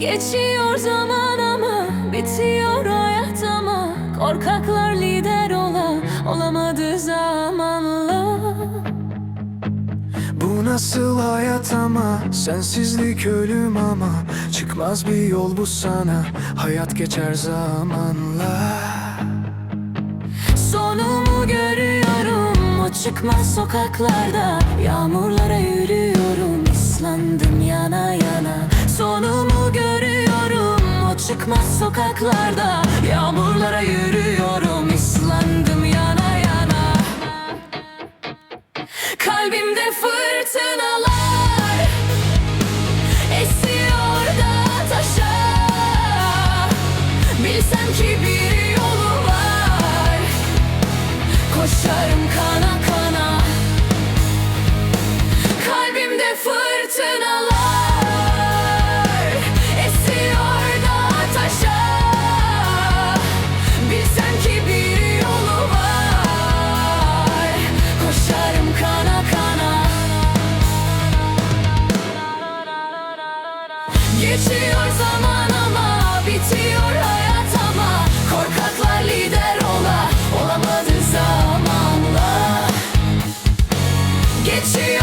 Geçiyor zaman ama bitiyor hayat ama. Korkaklar lider ola olamadı zamanla. Bu nasıl hayat ama? Sensizlik ölüm ama. Çıkmaz bir yol bu sana. Hayat geçer zamanla. Sonumu görüyorum. O çıkmaz sokaklarda. Yağmurlara yürüyorum. Islandım yana yana Sonumu görüyorum. O çıkmaz sokaklarda Yağmurlara yürüyorum. Islandım yana yana. Kalbimde fırtınalar Esiyor da taşa. Bilsem ki bir yolu var. Koşarım kana Geçiyor zaman ama bitiyor hayat ama. Korkaklar lider ola olamadı zamanla Geçiyor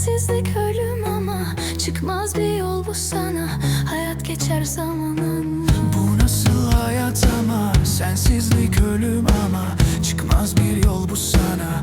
Sensizlik ölüm ama Çıkmaz bir yol bu sana. Hayat geçer zamanın. Bu nasıl hayat ama? Sensizlik ölüm ama Çıkmaz bir yol bu sana.